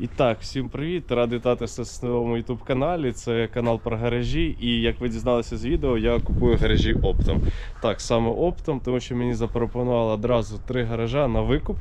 І так, всім привіт! Радий вітатися на своєму YouTube каналі. Це канал про гаражі. І як ви дізналися з відео, я купую гаражі оптом. Так, саме оптом, тому що мені запропонували одразу три гаража на викуп.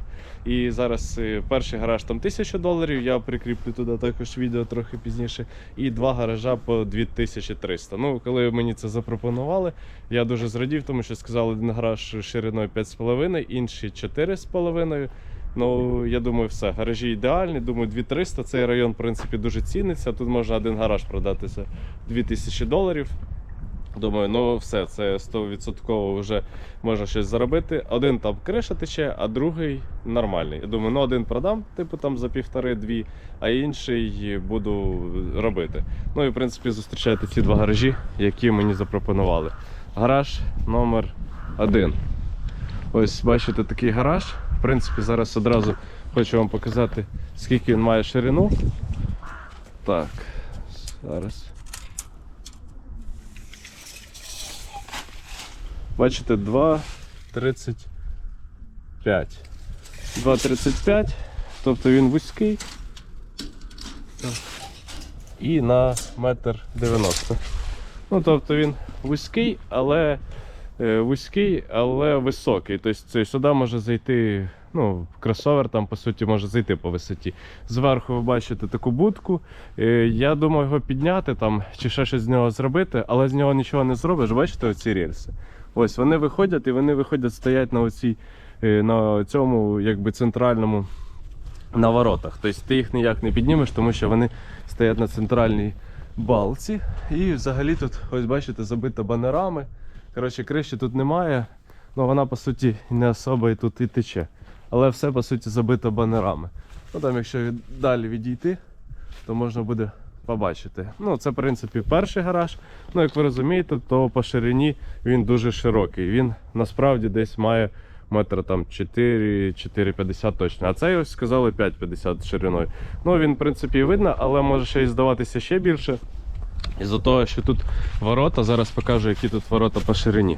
І зараз е, перший гараж там 1000 доларів. Я прикріплю туди також відео трохи пізніше. І два гаража по 2300. Ну, коли мені це запропонували, я дуже зрадів, тому що сказали один гараж шириною 5,5, інший 4,5. Ну, я думаю, все. Гаражі ідеальні. Думаю, 2300. Цей район, в принципі, дуже ціниться. Тут можна один гараж продати за 2000 доларів. Думаю, ну все, це 100% вже можна щось заробити. Один там криша тече, а другий нормальний. Я думаю, ну один продам, типу там за півтори-дві, а інший буду робити. Ну і в принципі зустрічайте ці два гаражі, які мені запропонували. Гараж номер один. Ось бачите такий гараж. Принципі, зараз одразу хочу вам показати, скільки він має ширину. Так, зараз. Бачите, 2,35. 2,35, тобто він вузький. І на метр 90. Ну, тобто він вузький, але е, вузький, але високий. Тобто сюди може зайти. Ну, кросовер там, по суті, може зайти по висоті. Зверху ви бачите таку будку. Е, Я думаю його підняти там, чи ще щось з нього зробити, але з нього нічого не зробиш. Бачите оці рельси? Ось вони виходять і вони виходять, стоять на оцій, е, на цьому якби центральному на воротах. Тобто ти їх ніяк не піднімеш, тому що вони стоять на центральній балці. І взагалі тут, ось бачите, забита банерами. Коротше, криші тут немає. Ну вона по суті не особо і тут і тече. Але все по суті забито банерами. Ну там, якщо від, далі відійти, то можна буде побачити. Ну, це, в принципі, перший гараж. Ну, як ви розумієте, то по ширині він дуже широкий. Він насправді десь має метра там 4, 4,50 точно. А цей ось сказали 5,50 шириною. Ну, він, в принципі, видно, але може ще й здаватися ще більше. Із-за того, що тут ворота, зараз покажу, які тут ворота по ширині.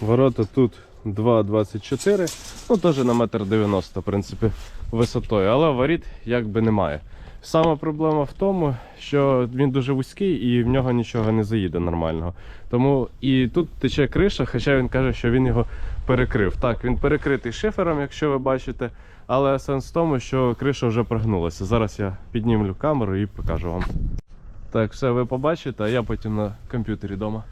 Ворота тут 2,24, ну теж на метр 90, в принципі, висотою, але воріт якби немає. Сама проблема в тому, що він дуже вузький і в нього нічого не заїде нормального. Тому і тут тече криша, хоча він каже, що він його перекрив. Так, він перекритий шифером, якщо ви бачите, але сенс в тому, що криша вже прогнулася. Зараз я піднімлю камеру і покажу вам. Так, все ви побачите, а я потім на комп'ютері вдома.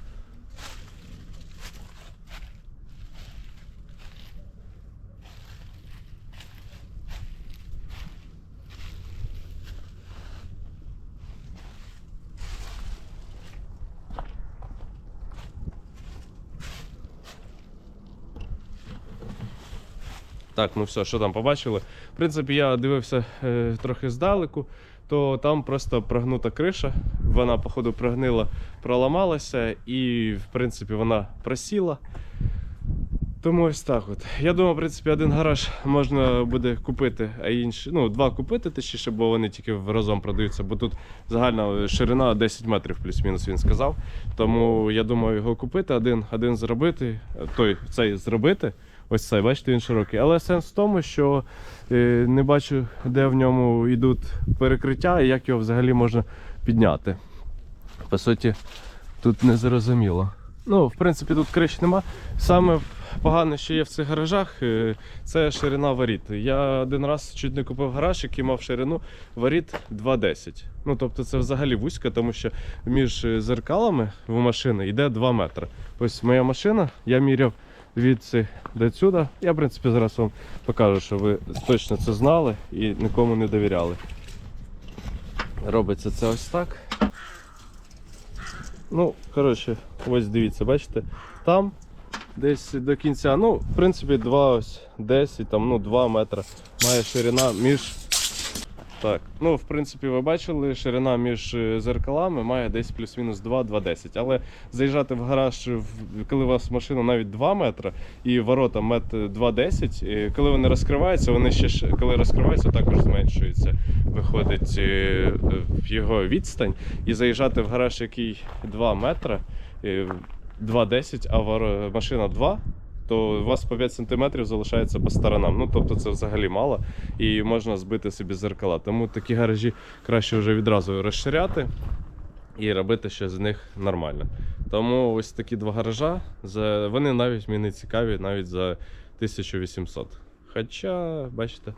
Так, ну все, що там побачили. В принципі, я дивився е, трохи здалеку, то там просто прогнута криша. Вона, походу, прогнила, проламалася і, в принципі, вона просіла. Тому ось так от. Я думаю, в принципі, один гараж можна буде купити, а інший, ну, два купити, точніше, бо вони тільки разом продаються, бо тут загальна ширина 10 метрів плюс-мінус він сказав. Тому я думаю його купити, один, один зробити, той цей зробити. Ось цей, бачите, він широкий. Але сенс в тому, що е, не бачу, де в ньому йдуть перекриття і як його взагалі можна підняти. По суті, тут не зрозуміло. Ну, в принципі, тут криш нема. Саме погане, що є в цих гаражах, е, це ширина воріт. Я один раз чуть не купив гараж, який мав ширину воріт 2,10. Ну, тобто це взагалі вузько, тому що між е, зеркалами в машини йде 2 метри. Ось моя машина, я міряв звідси до сюди. Я, в принципі, зараз вам покажу, що ви точно це знали і нікому не довіряли. Робиться це ось так. Ну, коротше, ось дивіться, бачите, там десь до кінця, ну, в принципі, 2 ось 10, там, ну, 2 метри має ширина між. Так, ну, в принципі, ви бачили, ширина між е, зеркалами має десь плюс-мінус 2-2,10. Але заїжджати в гараж, коли у вас машина навіть 2 метри і ворота метр 2,10, коли вони розкриваються, вони ще коли розкриваються, також зменшується. Виходить е, його відстань. І заїжджати в гараж, який 2 метри, е, 2,10, а машина 2, то у вас по 5 см залишається по сторонам. Ну тобто це взагалі мало і можна збити собі зеркала. Тому такі гаражі краще вже відразу розширяти і робити щось з них нормально. Тому ось такі два гаража, вони навіть мені цікаві навіть за 1800. Хоча, бачите,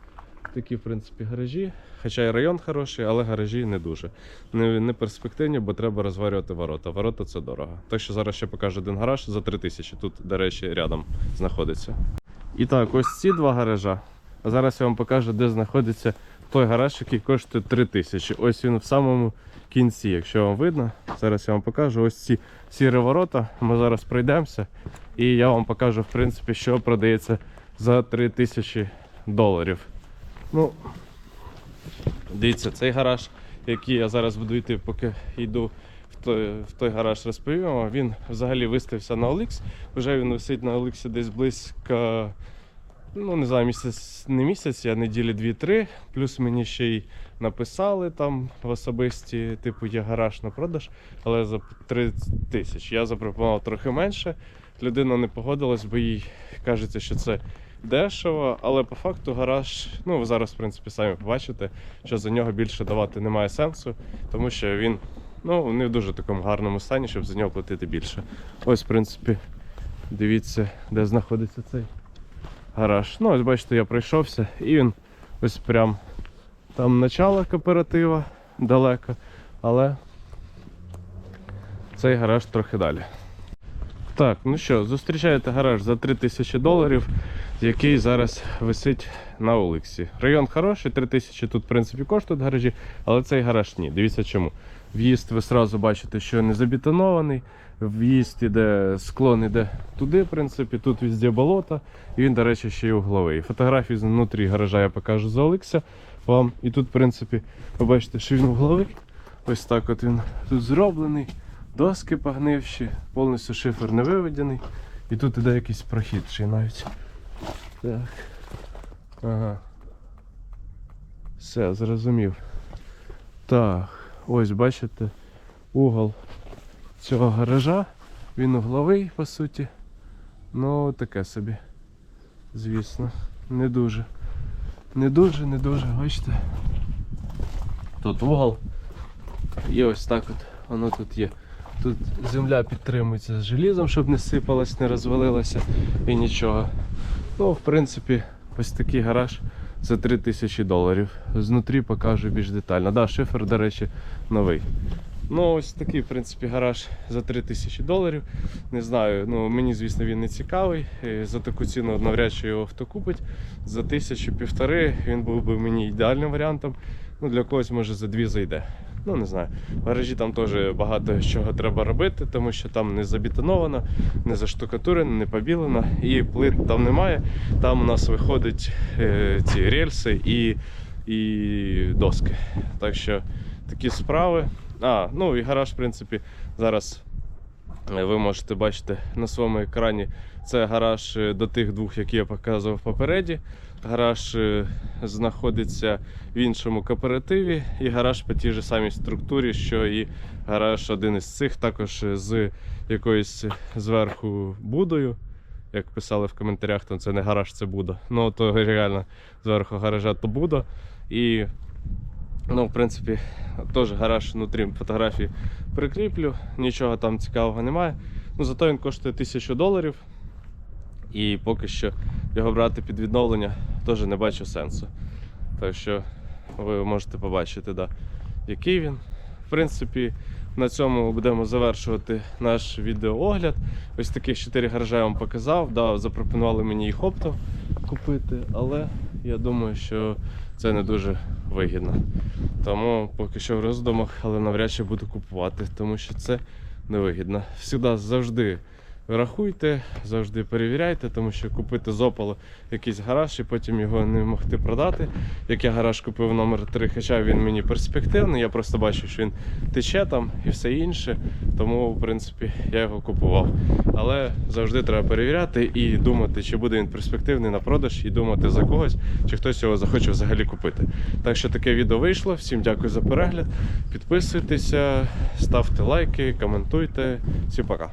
такі в принципі гаражі. Хоча і район хороший, але гаражі не дуже. Не, не перспективні, бо треба розварювати ворота. Ворота це дорого. Так що зараз ще покажу один гараж за 3000. Тут, до речі, рядом знаходиться. І так, ось ці два гаража. А зараз я вам покажу, де знаходиться той гараж, який коштує 3000. Ось він в самому кінці, якщо вам видно. Зараз я вам покажу ось ці сірі ворота. Ми зараз пройдемося. І я вам покажу, в принципі, що продається за 3000 доларів. Ну, дивіться, цей гараж, який я зараз буду йти, поки йду в той, в той гараж, розповім. Він взагалі виставився на OLX. Вже він висить на OLX десь близько ну не знаю, місяць, не місяць, а неділі 2-3. Плюс мені ще й написали там в особисті, типу, є гараж на продаж, але за 30 тисяч. Я запропонував трохи менше. Людина не погодилась, бо їй кажеться, що це дешево, але по факту гараж, ну ви зараз, в принципі, самі побачите, що за нього більше давати немає сенсу, тому що він ну, не в дуже такому гарному стані, щоб за нього платити більше. Ось, в принципі, дивіться, де знаходиться цей гараж. Ну, ось бачите, я пройшовся і він ось прям там начало кооператива далеко, але цей гараж трохи далі. Так, ну що, зустрічаєте гараж за 3000 доларів, який зараз висить на Олексі. Район хороший, 3000 тут, в принципі, коштують гаражі, але цей гараж ні. Дивіться чому. В'їзд ви сразу бачите, що не забетонований. В'їзд іде, склон іде туди, в принципі, тут везде болото. І він, до речі, ще й угловий. Фотографії знутрі гаража я покажу за Олекса вам. І тут, в принципі, ви бачите, що він угловий. Ось так от він тут зроблений. Доски погнивші, повністю шифер не виведений. І тут іде якийсь прохід ще навіть. Так. Ага. Все, зрозумів. Так, ось бачите, угол цього гаража. Він угловий, по суті. Ну, таке собі. Звісно. Не дуже. Не дуже, не дуже, бачите. Тут угол. І ось так от воно тут є. Тут земля підтримується з желізом, щоб не сипалась, не розвалилася і нічого. Ну, в принципі, ось такий гараж за 3000 доларів. Знутрі покажу більш детально. Да, шифер, до речі, новий. Ну, ось такий, в принципі, гараж за 3000 доларів. Не знаю, ну мені, звісно, він не цікавий. Е, За таку ціну навряд чи його хто купить. За тисячу півтори він був би мені ідеальним варіантом. Ну, для когось може за дві зайде. Ну, не знаю. В гаражі там теж багато чого треба робити, тому що там не забетоновано, не заштукатурено, не побілено, і плит там немає. Там у нас виходять е, ці рельси і, і доски. Так що такі справи. А, ну і гараж, в принципі, зараз ви можете бачити на своєму екрані. Це гараж е, до тих двох, які я показував попереді. Гараж е, знаходиться в іншому кооперативі, і гараж по тій же самій структурі, що і гараж один із цих, також з якоюсь зверху будою. Як писали в коментарях, то це не гараж, це Буда. Ну, то реально зверху гаража то Буда. І, ну, в принципі, теж гараж внутрі фотографії прикріплю, нічого там цікавого немає. Ну, зато він коштує 1000 доларів. І поки що його брати під відновлення теж не бачу сенсу. Так що ви можете побачити, да, який він. В принципі, на цьому будемо завершувати наш відеоогляд. Ось таких 4 гаража я вам показав. Да, запропонували мені їх оптом купити, але я думаю, що це не дуже вигідно. Тому поки що в роздумах, але навряд чи буду купувати, тому що це невигідно. Всюди завжди рахуйте, завжди перевіряйте, тому що купити з опалу якийсь гараж і потім його не могти продати. Як я гараж купив номер 3, хоча він мені перспективний, я просто бачив, що він тече там і все інше. Тому, в принципі, я його купував. Але завжди треба перевіряти і думати, чи буде він перспективний на продаж, і думати за когось, чи хтось його захоче взагалі купити. Так що таке відео вийшло. Всім дякую за перегляд. Підписуйтеся, ставте лайки, коментуйте. Всім пока.